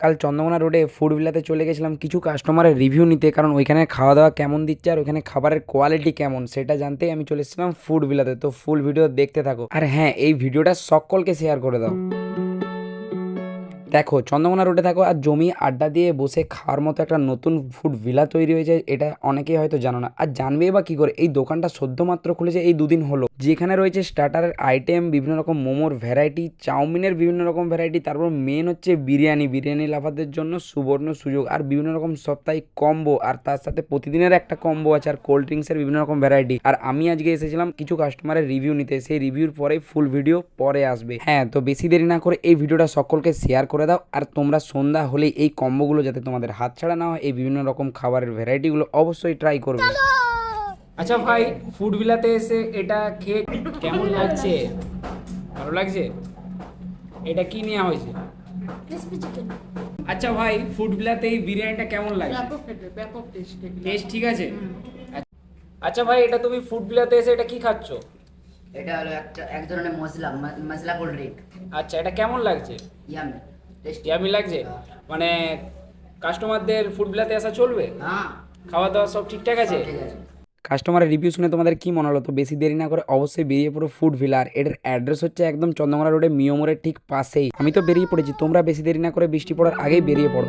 কাল চন্দ্রকোনা রোডে ফুড ভিলাতে চলে গেছিলাম। কিছু কাস্টমারের রিভিউ নিতে, কারণ ওইখানে খাওয়া দাওয়া কেমন দিচ্ছে আর ওইখানে খাবারের কোয়ালিটি কেমন, সেটা জানতেই আমি চলে এসেছিলাম ফুড ভিলাতে তো ফুল ভিডিও দেখতে থাকো। আর হ্যাঁ এই ভিডিওটা সকলকে শেয়ার করে দাও। দেখো, চন্দ্রকোনা রোডে থাকো আর জমি আড্ডা দিয়ে বসে খাওয়ার মতো একটা নতুন ফুড ভিলা তৈরি হয়েছে, এটা অনেকেই হয়তো জানো না। আর জানবে বা কি করে? এই দোকানটা সদ্য মাত্র খুলেছে, এই দুদিন হলো। যেখানে রয়েছে স্টার্টারের আইটেম বিভিন্ন রকম মোমোর ভ্যারাইটি চাউমিনের বিভিন্ন রকম ভ্যারাইটি তারপর মেন হচ্ছে বিরিয়ানি বিরিয়ানি লাভারদের জন্য সুবর্ণ সুযোগ, আর বিভিন্ন রকম সাপ্তাহিক কম্বো আর তার সাথে প্রতিদিনের একটা কম্বো আছে, আর কোল্ড ড্রিঙ্কসের বিভিন্ন রকম ভ্যারাইটি আর আমি আজকে এসেছিলাম কিছু কাস্টমারের রিভিউ নিতে, সেই রিভিউর পরে ফুল ভিডিও পরে আসবে। হ্যাঁ তো বেশি দেরি না করে এই ভিডিওটা সকলকে শেয়ার করে দাও, আর তোমরা সন্ধ্যা হলেই এই কম্বোগুলো যাতে তোমাদের হাত ছাড়া না হয়, এই বিভিন্ন রকম খাবারের ভ্যারাইটিগুলো অবশ্যই ট্রাই করবে। আচ্ছা ভাই ফুড বিলাতে এসে এটা খেয়ে কেমন লাগছে? ভালো লাগছে? এটা কি নেওয়া হয়েছে? আচ্ছা ভাই ফুড বিলাতে এই বিরিয়ানিটা কেমন লাগছে? ব্যাপক টেস্ট টেস্ট ঠিক আছে? আচ্ছা ভাই এটা তুমি ফুড বিলাতে এসে এটা কি খাচ্ছ? এটা হলো একটা এক ধরনের মশলা মশলা কোল্ড ড্রিঙ্ক আচ্ছা এটা কেমন লাগছে? ইয়ামি টেস্টি ইয়ামি লাগছে? মানে কাস্টমারদের ফুড বিলাতে আসা চলবে? হ্যাঁ। খাওয়া দাওয়া সব ঠিকঠাক আছে? ঠিক আছে। কাস্টমারের রিভিউ শুনে তোমাদের কী মনে হলো? তো বেশি দেরি না করে অবশ্যই বেরিয়ে পড়ো ফুড ভিলার এটার অ্যাড্রেস হচ্ছে একদম চন্দ্রকোনা রোডে মিয়মোরের ঠিক পাশেই। আমি তো বেরিয়ে পড়েছি, তোমরা বেশি দেরি না করে বৃষ্টি পড়ার আগেই বেরিয়ে পড়ো।